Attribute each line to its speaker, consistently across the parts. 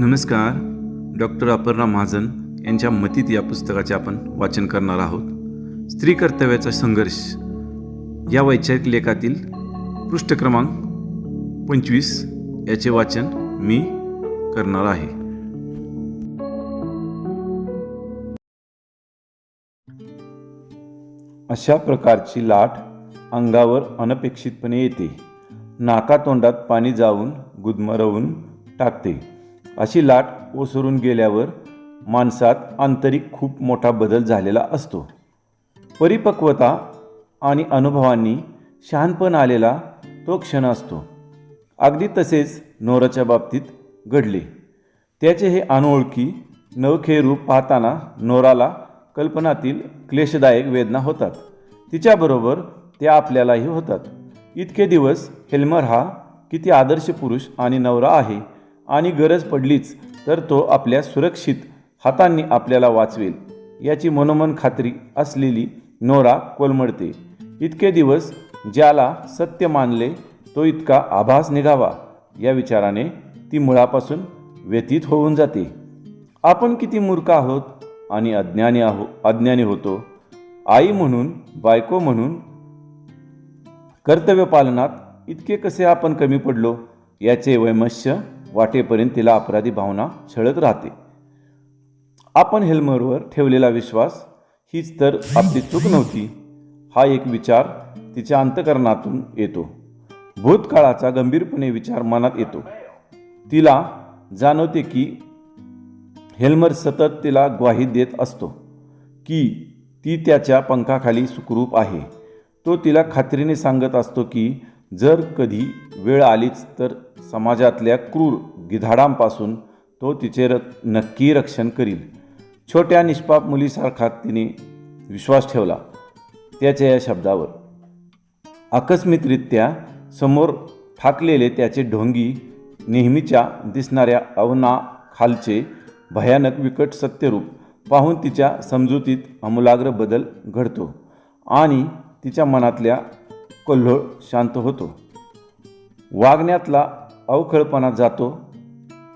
Speaker 1: नमस्कार. डॉक्टर अपर्णा महाजन यांच्या मतीत या पुस्तकाचे आपण वाचन करणार आहोत. स्त्री कर्तव्याचा संघर्ष. या वैचारिक लेखातील पृष्ठ क्रमांक पंचवीस याचे वाचन मी करणार आहे. अशा प्रकारची लाट अंगावर अनपेक्षितपणे येते. नाकातोंडात पाणी जाऊन गुदमरवून टाकते. अशी लाट ओसरून गेल्यावर माणसात आंतरिक खूप मोठा बदल झालेला असतो. परिपक्वता आणि अनुभवांनी शहाणपण आलेला तो क्षण असतो. अगदी तसेच नोराच्या बाबतीत घडले. त्याचे हे अनोळखी नवखे रूप पाहताना नोराला कल्पनातील क्लेशदायक वेदना होतात. तिच्याबरोबर त्या आपल्यालाही होतात. इतके दिवस हेल्मर हा किती आदर्श पुरुष आणि नवरा आहे आणि गरज पडलीच तर तो आपल्या सुरक्षित हातांनी आपल्याला वाचवेल. याची मनोमन खात्री असलेली नोरा कोलमडते. इतके दिवस ज्याला सत्य मानले तो इतका आभास निघावा या विचाराने ती मुळापासून व्यतीत होऊन जाते. आपण किती मूर्ख आहोत आणि अज्ञानी आहो अज्ञानी होतो. आई म्हणून बायको म्हणून कर्तव्य पालनात इतके कसे आपण कमी पडलो? याचे वैमश्य वाटेपर्यंत तिला अपराधी भावना छळत राहते. आपण हेल्मरवर ठेवलेला विश्वास हीच तर आपली चूक नव्हती. हा एक विचार तिच्या अंतकरणातून येतो. भूतकाळाचा गंभीरपणे विचार मनात येतो. तिला जाणवते की हेल्मर सतत तिला ग्वाही देत असतो की ती त्याच्या पंखाखाली सुखरूप आहे. तो तिला खात्रीने सांगत असतो की जर कधी वेळ आलीच तर समाजातल्या क्रूर गिधाडांपासून तो तिचे र नक्की रक्षण करील. छोट्या निष्पाप मुलीसारखा तिने विश्वास ठेवला त्याच्या या शब्दावर. आकस्मिकरित्या समोर ठाकलेले त्याचे ढोंगी नेहमीच्या दिसणाऱ्या अवनाखालचे भयानक विकट सत्यरूप पाहून तिच्या समजुतीत आमूलाग्र बदल घडतो आणि तिच्या मनातल्या कल्लोळ शांत होतो. वागण्यातला अवखळपणा जातो.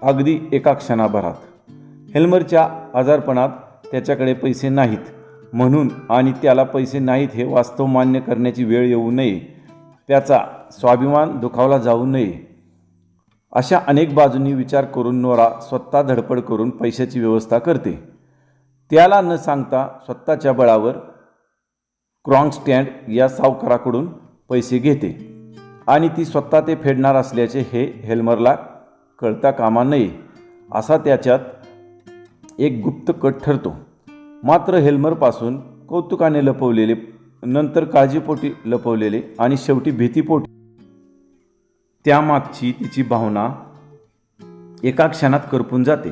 Speaker 1: अगदी एका क्षणाभरात. हेल्मरच्या आजारपणात त्याच्याकडे पैसे नाहीत. म्हणून आणि त्याला पैसे नाहीत हे वास्तव मान्य करण्याची वेळ येऊ नये. त्याचा स्वाभिमान दुखावला जाऊ नये. अशा अनेक बाजूंनी विचार करून नोरा स्वतः धडपड करून पैशाची व्यवस्था करते. त्याला न सांगता स्वतःच्या बळावर क्रॉंग स्टँड या सावकाराकडून पैसे घेते. आणि ती स्वतः ते फेडणार असल्याचे हे हेल्मरला कळता कामा नये असा त्याच्यात एक गुप्त कट ठरतो. मात्र हेल्मरपासून कौतुकाने लपवलेले नंतर काळजीपोटी लपवलेले आणि शेवटी भीतीपोटी त्यामागची तिची भावना एका क्षणात करपून जाते.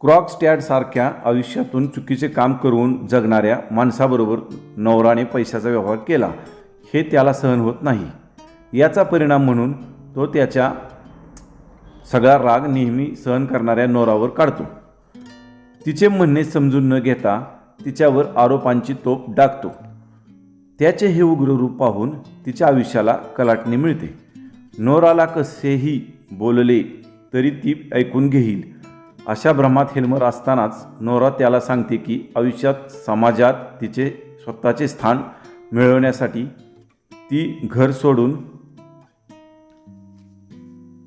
Speaker 1: क्रॉकस्टॅडसारख्या आयुष्यातून चुकीचे काम करून जगणाऱ्या माणसाबरोबर नवराने पैशाचा व्यवहार केला. हे त्याला सहन होत नाही. याचा परिणाम म्हणून तो त्याच्या सगळा राग नेहमी सहन करणाऱ्या नोरावर काढतो. तिचे म्हणणे समजून न घेता तिच्यावर आरोपांची तोप डाकतो त्याचे हे उग्र रूप पाहून तिच्या आयुष्याला कलाटणी मिळते. नोराला कसेही बोलले तरी ती ऐकून घेईल. अशा भ्रमात हेल्मर असतानाच नोरा त्याला सांगते की आयुष्यात समाजात तिचे स्वतःचे स्थान मिळवण्यासाठी ती घर सोडून